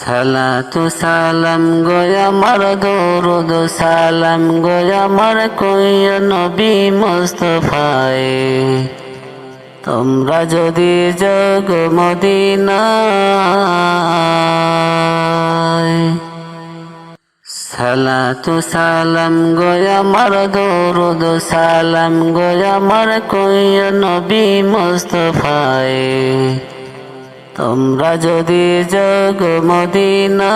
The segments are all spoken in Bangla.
সালাতু সালাম গয় আমার দরুদ, সালাম গয় আমার কইয় নবী মুস্তফায়। তোমরা যদি জগ মদিনায় সালাতু সালাম গয় আমার দরুদ, সালাম গয় আমার কইয় নবী মুস্তফায়। তোমরা যদি জগ মদিনায়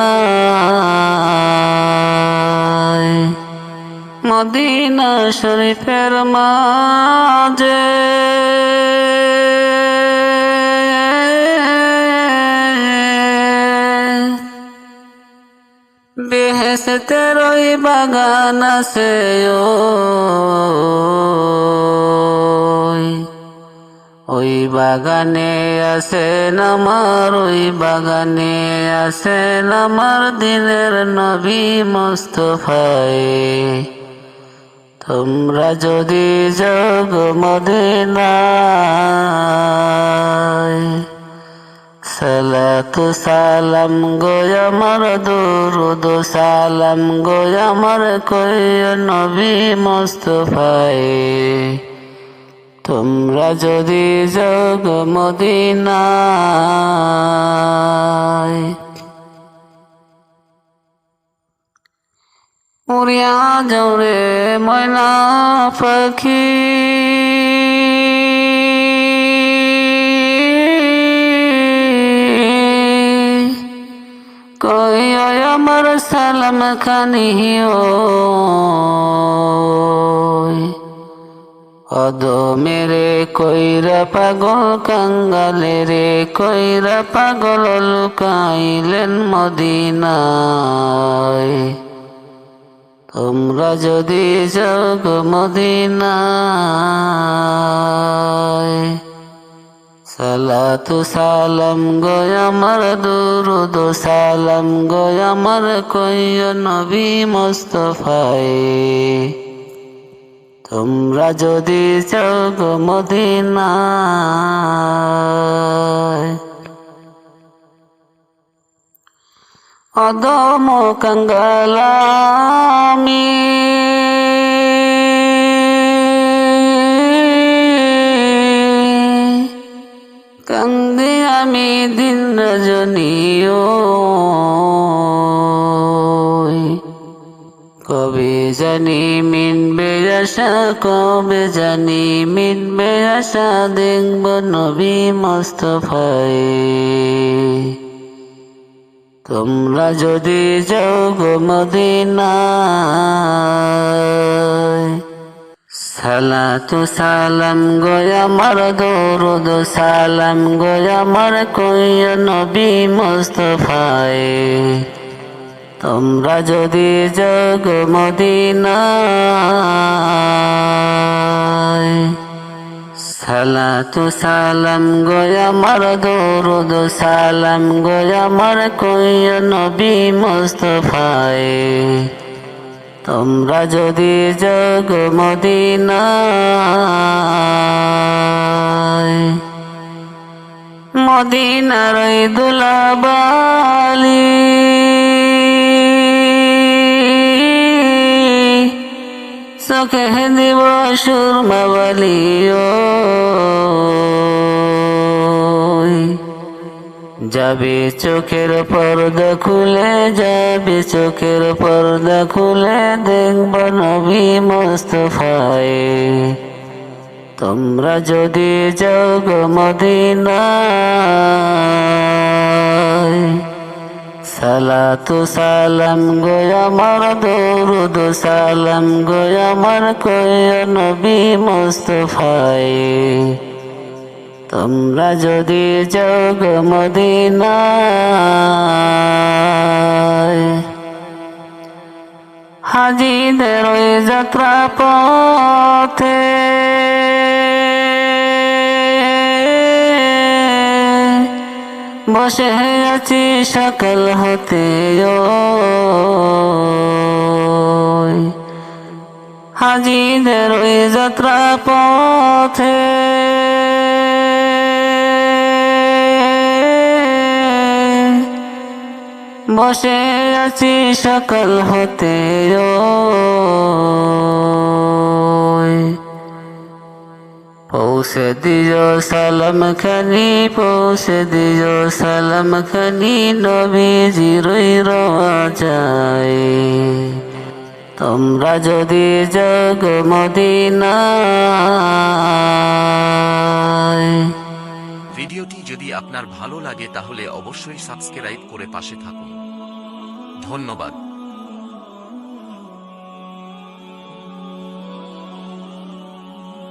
মদিনা শরীফের মাঝে বেহেসতের ওই বাগান আছে ওই বাগানে আছেন আমার, ওই বাগানে আছেন আমার দিনের নবী মোস্তফায় তোমরা যদি জগ মদিনায়, সালাতু সালাম গোয় আমার, দুরুদ সালাম গোয় আমার কই নবী মোস্তফায় তোমরা যদি জগ মদিনায় উড়িয়া জৌরে ময়না পাখি। কই আমার সালাম খানি ও অদ মেরে কইরা পাগল কাঙ্গালে রে, কইরা পাগল লুকাইলেন মদিনায়। তোমরা যদি জগ মদিনায়, সালাতু সালাম গয় আমার দুরুদ, সালাম গয় আমার কইয় নবী মোস্তফায়। তোমরা যদি চোখ মদিনায়। অদম কঙ্গলামি। কান্দি আমি কবে জানি মিনবে আশা, কবে জানি মিনবে আশা, দেখব নবী মোস্তফায়। তোমরা যদি যোগ মদিনায়, সালাতু সালাম গয় আমার, দরুদ সালাম গয় আমার, কইয় নবী মোস্তফায়। তোমরা যদি জগ মদিনায় সালাতু সালাম গয় দরুদ, সালাম গয় আমার কইয় নবী মোস্তফায়। তোমরা যদি জগ মদিনা মদিনার দুলাবালি চোখে দিব সুরমাবালি যাবে চোখের পর্দা খুলে, যাবে চোখের পর্দা খুলে, দেখব নবী মোস্তফায়। তোমরা যদি জগ মদিনায় সালাতু সালাম আমার দরুদ, সালাম আমার কয় নবী তোমরা যদি জগ মদিনায়, হাজিদের ওই যাত্রা পথে বসে আছি সকাল হতে হাজিদের ওই যাত্রা পথে। বসে আছি সকাল হতে পৌঁছে দিও সালাম খানি পৌঁছে দিও সালাম খানি নবীজিরই রওয়া যায় তোমরা যদি জগ মদিনায় ভিডিওটি যদি আপনার ভালো লাগে তাহলে অবশ্যই সাবস্ক্রাইব করে পাশে থাকুন ধন্যবাদ